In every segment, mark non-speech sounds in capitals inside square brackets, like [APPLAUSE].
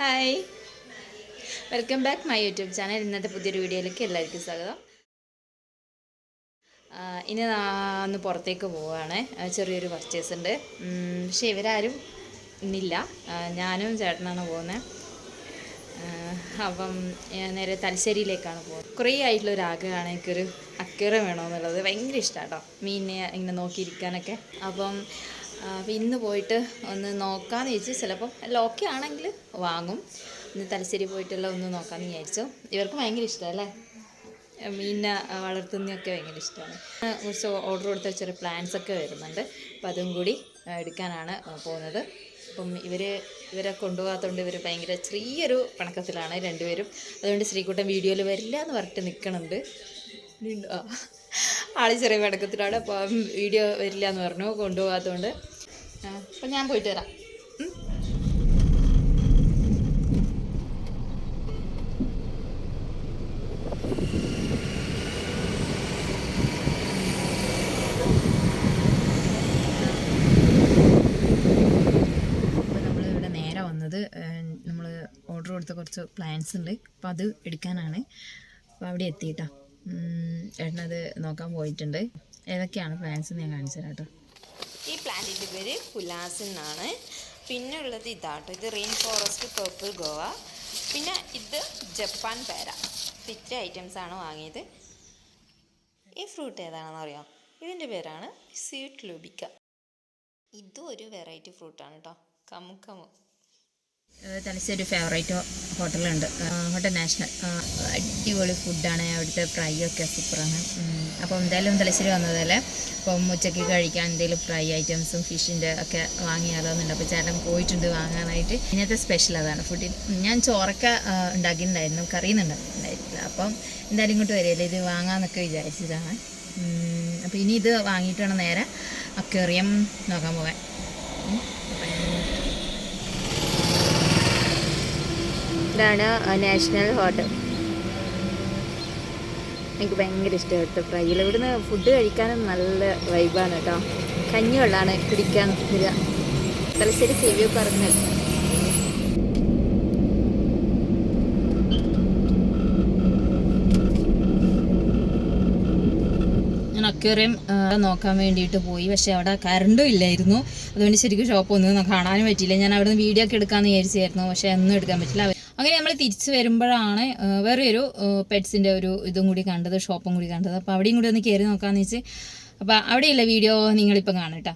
Hi welcome back my YouTube channel ഇന്നത്തെ പുതിയൊരു വീഡിയോയിലേക്ക് എല്ലാവർക്കും സ്വാഗതം. ഇനി ഒന്ന് പുറത്തേക്ക് പോവുകയാണ് ചെറിയൊരു പർച്ചേസ് ഉണ്ട്. പക്ഷെ ഇവരാരും ഇന്നില്ല. ഞാനും ചേട്ടനാണ് പോകുന്നത് അപ്പം നേരെ തലശ്ശേരിയിലേക്കാണ് പോകുന്നത്. കുറേ ആയിട്ടുള്ള ഒരു ആഗ്രഹമാണ്. എനിക്കൊരു അക്യൂറ വേണമെന്നുള്ളത് ഭയങ്കര ഇഷ്ടമാണ് കേട്ടോ മീനിനെ ഇങ്ങനെ നോക്കിയിരിക്കാനൊക്കെ. അപ്പം ആ, അപ്പം ഇന്ന് പോയിട്ട് ഒന്ന് നോക്കാമെന്ന് ചോദിച്ചു ചിലപ്പം എല്ലാം ഓക്കെ ആണെങ്കിൽ വാങ്ങും. ഇന്ന് തലശ്ശേരി പോയിട്ടുള്ള ഒന്ന് നോക്കാമെന്ന് വിചാരിച്ചു. ഇവർക്ക് ഭയങ്കര ഇഷ്ടമല്ലേ മീനിനെ വളർത്തുന്നതൊക്കെ ഭയങ്കര ഇഷ്ടമാണ്. കുറച്ച് ഓർഡർ കൊടുത്ത ചെറിയ പ്ലാൻസ് ഒക്കെ വരുന്നുണ്ട്. അപ്പം അതും കൂടി എടുക്കാനാണ് പോകുന്നത്. അപ്പം ഇവർ ഇവരെ കൊണ്ടുപോകാത്തതുകൊണ്ട് ഇവർ ഭയങ്കര ചെറിയൊരു പണക്കത്തിലാണ് രണ്ടുപേരും. അതുകൊണ്ട് ശ്രീകുട്ടൻ വീഡിയോയിൽ വരില്ല എന്ന് പറഞ്ഞിട്ട് നിൽക്കണുണ്ട് ആൾ ചെറിയ പണക്കത്തിലാണ്. അപ്പം വീഡിയോ വരില്ല എന്ന് പറഞ്ഞു. കൊണ്ടുപോകാത്തതുകൊണ്ട് അപ്പം ഞാൻ പോയിട്ട് വരാം. നമ്മൾ ഓർഡർ കൊടുത്ത കുറച്ച് പ്ലാൻസ് ഉണ്ട്. അപ്പോൾ അത് എടുക്കാനാണ്. അപ്പോൾ അവിടെ എത്തിയിട്ടാ. ഏട്ടനത് നോക്കാൻ പോയിട്ടുണ്ട്. ഏതൊക്കെയാണ് പ്ലാൻസ് ഞാൻ കാണിച്ചു തരാം കേട്ടോ. ഈ പ്ലാന്റിന്റെ പേര് പുലാസ് എന്നാണ്. പിന്നെ ഉള്ളത് ഇതാട്ടോ. ഇത് റെയിൻ ഫോറസ്റ്റ് പേർപ്പിൾ ഗോവ. പിന്നെ ഇത് ജപ്പാൻ പേര. ഇത്ര ഐറ്റംസ് ആണ് വാങ്ങിയത്. ഈ ഫ്രൂട്ട് ഏതാണെന്ന് അറിയാം? ഇതിന്റെ പേരാണ് സ്വീറ്റ് ലൂബിക്ക. ഇതും ഒരു വെറൈറ്റി ഫ്രൂട്ടാണ് കേട്ടോ. കമു തലശ്ശേരി ഫേവറേറ്റ് ഹോട്ടലുണ്ട്. ഹോട്ടൽ നാഷണൽ അടിപൊളി ഫുഡാണ് അവിടുത്തെ ഫ്രൈ ഒക്കെ സൂപ്പറാണ് അപ്പോൾ എന്തായാലും തലശ്ശേരി വന്നതല്ലേ? അപ്പം ഉച്ചയ്ക്ക് കഴിക്കാൻ എന്തെങ്കിലും ഫ്രൈ ഐറ്റംസും ഫിഷിന്റെ ഒക്കെ വാങ്ങിയാലോ എന്നുണ്ട്. അപ്പോൾ ചേട്ടൻ പോയിട്ടുണ്ട് വാങ്ങാനായിട്ട്. ഇന്നത്തെ സ്പെഷ്യൽ അതാണ്. ഫുഡിൽ ഞാൻ ചോറൊക്കെ ഉണ്ടാക്കിയിട്ടുണ്ടായിരുന്നു. കറിയുന്നുണ്ടായിരുന്നില്ല അപ്പം എന്തായാലും ഇങ്ങോട്ട് വരികയില്ല? ഇത് വാങ്ങാമെന്നൊക്കെ വിചാരിച്ചതാണ്. അപ്പോൾ ഇനി ഇത് വാങ്ങിയിട്ട് വേണം നേരെ അക്വേറിയം നോക്കാൻ പോകാൻ ഉം. അപ്പം ഞാൻ ഇതാണ് നാഷണൽ ഹോട്ടൽ. എനിക്ക് ഭയങ്കര ഇഷ്ടപ്പെട്ടു ഫ്രൈയിൽ ഇവിടുന്ന് ഫുഡ് കഴിക്കാനും നല്ല വൈബാണ് കേട്ടോ. കഞ്ഞിവെള്ളമാണ് കുടിക്കാൻ വരിക. തലശ്ശേരി സേവിയോ പറഞ്ഞു. ഞാൻ നോക്കാൻ വേണ്ടിയിട്ട് പോയി. പക്ഷെ അവിടെ കറണ്ടും ഇല്ലായിരുന്നു. അതുകൊണ്ട് ശരിക്കും ഷോപ്പ് ഒന്നും കാണാനും പറ്റിയില്ല. ഞാൻ അവിടെ നിന്ന് വീഡിയോ ഒക്കെ എടുക്കാമെന്ന് വിചാരിച്ചായിരുന്നു. പക്ഷെ ഒന്നും എടുക്കാൻ പറ്റില്ല അങ്ങനെ നമ്മൾ തിരിച്ചു വരുമ്പോഴാണ് വേറെ ഒരു പെറ്റ്സിന്റെ ഒരു ഇതും കൂടി കണ്ടത് ഷോപ്പും കൂടി കണ്ടത്. അപ്പോൾ അവിടെയും കൂടി ഒന്ന് കയറി നോക്കാമെന്ന് വെച്ച് അപ്പോൾ അവിടെയുള്ള വീഡിയോ നിങ്ങളിപ്പോൾ കാണാം കേട്ടോ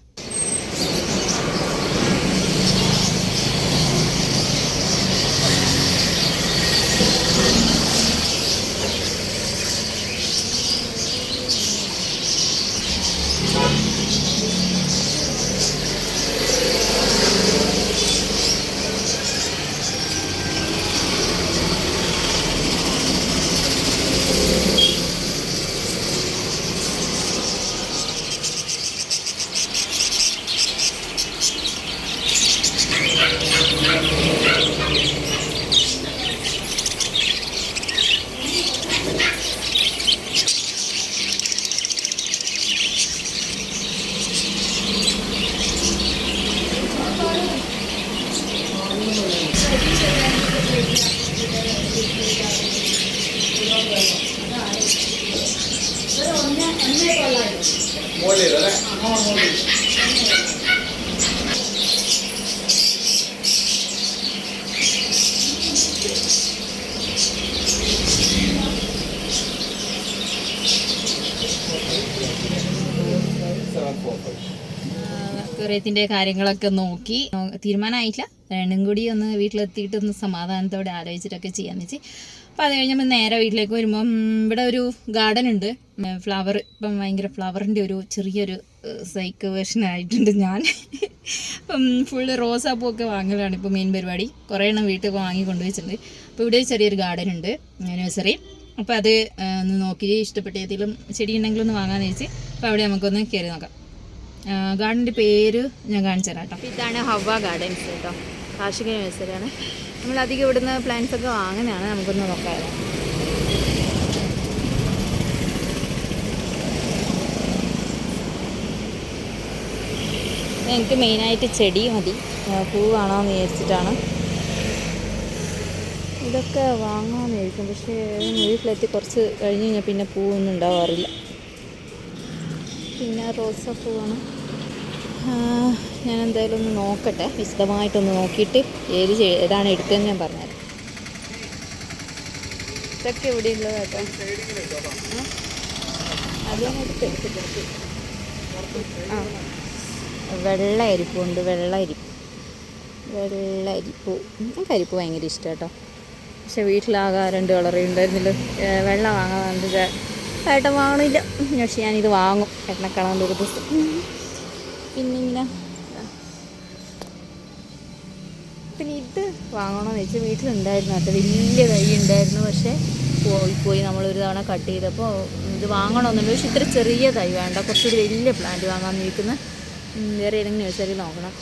મોડેલ અરે હા મોડેલ അക്വേറിയത്തിന്റെ കാര്യങ്ങളൊക്കെ നോക്കി. തീരുമാനമായിട്ടില്ല. രണ്ടും കൂടി ഒന്ന് വീട്ടിലെത്തിയിട്ട് ഒന്ന് സമാധാനത്തോടെ ആലോചിച്ചിട്ടൊക്കെ ചെയ്യാന്ന് വെച്ച്. അപ്പോൾ അത് കഴിഞ്ഞ് നേരെ വീട്ടിലേക്ക് വരുമ്പം ഇവിടെ ഒരു ഗാർഡൻ ഉണ്ട്. ഫ്ലവർ ഇപ്പം ഭയങ്കര ഫ്ലവറിന്റെ ഒരു ചെറിയൊരു സൈക്ക് വേർഷൻ ആയിട്ടുണ്ട് ഞാൻ. അപ്പം ഫുള്ള് റോസാപ്പൂവൊക്കെ വാങ്ങലാണ് ഇപ്പോൾ മെയിൻ പരിപാടി. കുറേ എണ്ണം വീട്ടിൽ വാങ്ങി കൊണ്ടുവച്ചിട്ടുണ്ട് അപ്പോൾ ഇവിടെ ചെറിയൊരു ഗാർഡൻ ഉണ്ട് നഴ്സറി അപ്പോൾ അത് ഒന്ന് നോക്കി. ഇഷ്ടപ്പെട്ട ഏതെങ്കിലും ചെടി ഉണ്ടെങ്കിൽ ഒന്ന് വാങ്ങാമെന്ന് വെച്ച്. അപ്പോൾ അവിടെ നമുക്കൊന്ന് കയറി നോക്കാം. ഗാർഡന്റെ പേര് ഞാൻ കാണിച്ചു തരാം കേട്ടോ. ഇതാണ് ഹവ ഗാർഡൻസ് കേട്ടോ. കാർഷിക നഴ്സറിയാണ് നമ്മൾ അധികം ഇവിടുന്ന് പ്ലാന്റ്സ് ഒക്കെ വാങ്ങുന്നതാണ് നമുക്കൊന്ന് നോക്കാം. എനിക്ക് മെയിനായിട്ട് ചെടി മതി. പൂ കാണാമെന്ന് വിചാരിച്ചിട്ടാണ്. ഇതൊക്കെ വാങ്ങാമെന്ന് വിചാരിക്കും. പക്ഷേ വീട്ടിലെത്തി കുറച്ച് കഴിഞ്ഞ് കഴിഞ്ഞാൽ പിന്നെ പൂവൊന്നും ഉണ്ടാവാറില്ല. പിന്നെ റോസാപ്പൂവാണ്. ഞാൻ എന്തായാലും ഒന്ന് നോക്കട്ടെ. വിശദമായിട്ടൊന്ന് നോക്കിയിട്ട് ഏത് ഏതാണ് എടുത്തതെന്ന് ഞാൻ പറഞ്ഞത് ഇതൊക്കെ ഇവിടെ ഉള്ളത് കേട്ടോ അതിന് എടുത്ത് ആ. വെള്ള അരിപ്പുണ്ട് വെള്ള അരിപ്പ്. വെള്ള അരിപ്പ്. എനിക്ക് അരിപ്പ് ഭയങ്കര ഇഷ്ടം കേട്ടോ. പക്ഷെ വീട്ടിലാകെ രണ്ട് കളറേ ഉണ്ടായിരുന്നില്ല. വെള്ളം വെള്ള വാങ്ങാൻ വേണ്ടി ഏട്ടൻ വാങ്ങണില്ല. പക്ഷെ ഞാനിത് വാങ്ങും. ഏട്ടനെ കാണാൻ ഒരു ദിവസം. പിന്നെ ഇങ്ങനെ പിന്നെ ഇത് വാങ്ങണമെന്ന് വെച്ചാൽ വീട്ടിലുണ്ടായിരുന്നു അത് വലിയ തൈ ഉണ്ടായിരുന്നു. പക്ഷേ പോയി പോയി നമ്മളൊരു തവണ കട്ട് ചെയ്തപ്പോൾ ഇത് വാങ്ങണമെന്നുണ്ട്. പക്ഷെ ഇത്ര ചെറിയ തൈ വേണ്ട. കുറച്ചൊരു വലിയ പ്ലാന്റ് വാങ്ങാമെന്ന് ചോദിക്കുന്ന വേറെ ഏതെങ്കിലും നഴ്സറി നോക്കണം.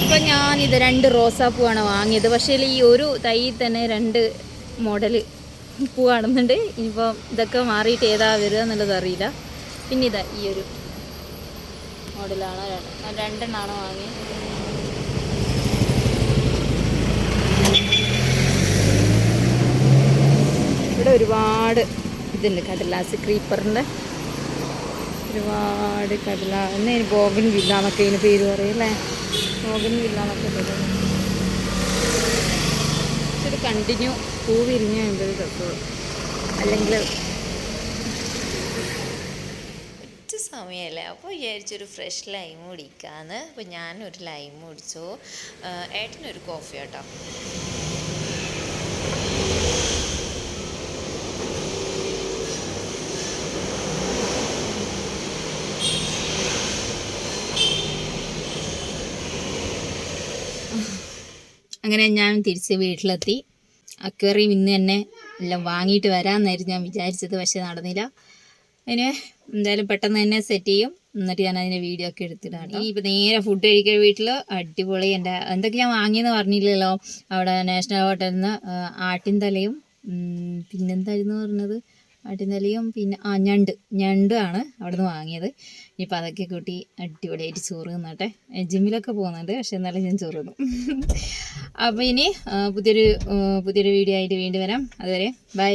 ഇപ്പം ഞാനിത് രണ്ട് റോസാപ്പൂവാണ് വാങ്ങിയത്. പക്ഷേ ഈ ഒരു തൈ തന്നെ രണ്ട് മോഡൽ പൂ കാണുന്നുണ്ട് ഇതൊക്കെ മാറിയിട്ട് ഏതാ വരിക എന്നുള്ളത് അറിയില്ല. പിന്നെ ഇതാ ഈ ഒരു മോഡലാണ്. രണ്ടെണ്ണാണ് വാങ്ങി. ഇവിടെ ഒരുപാട് ഇതുണ്ട്. കടലാസ് ക്രീപ്പറിന്റെ ഒരുപാട് കടല എന്നെ ഇനി ബോഗൻ വില്ല എന്നൊക്കെ ഇതിന് പേര് പറയല്ലേ ബോഗൻ വില്ല എന്നൊക്കെ കണ്ടിന്യൂ പൂ വിരിഞ്ഞ ഒരു അല്ലെങ്കിൽ സമയമല്ലേ? അപ്പോൾ വിചാരിച്ചൊരു ഫ്രഷ് ലൈം കുടിക്കാന്ന്. അപ്പോൾ ഞാനൊരു ലൈം കുടിച്ചു. ഏട്ടനൊരു കോഫി കേട്ടോ അങ്ങനെ ഞാൻ തിരിച്ച് വീട്ടിലെത്തി. അക്വേറിയം ഇന്ന് തന്നെ എല്ലാം വാങ്ങിയിട്ട് വരാമെന്നായിരുന്നു ഞാൻ വിചാരിച്ചത് പക്ഷെ നടന്നില്ല. അതിന് എന്തായാലും പെട്ടെന്ന് തന്നെ സെറ്റ് ചെയ്യും. എന്നിട്ട് ഞാൻ അതിന്റെ വീഡിയോ ഒക്കെ എടുത്തിടാം ഈ ഇപ്പം നേരെ ഫുഡ് കഴിക്കുന്ന വീട്ടിൽ അടിപൊളി എന്റെ എന്തൊക്കെ ഞാൻ വാങ്ങിയെന്ന് പറഞ്ഞില്ലല്ലോ. അവിടെ നാഷണൽ ഹോട്ടലിൽ നിന്ന് ആട്ടിൻ തലയും പിന്നെന്തായിരുന്നു പറഞ്ഞത്? ആട്ടിൻ തലയും പിന്നെ ആ ഞണ്ട്. ഞണ്ടാണ് അവിടെ നിന്ന് വാങ്ങിയത്. ഇനിയിപ്പോൾ അതൊക്കെ കൂട്ടി അടിപൊളിയായിട്ട് ചോറ് തിന്നട്ടെ. ജിമ്മിലൊക്കെ പോകുന്നുണ്ട് പക്ഷെ എന്നാലും ഞാൻ ചോറ് തിന്നും. [LAUGHS] അപ്പോൾ ഇനി പുതിയൊരു പുതിയൊരു വീഡിയോ ആയിട്ട് വീണ്ടും വരാം. അതുവരെ ബൈ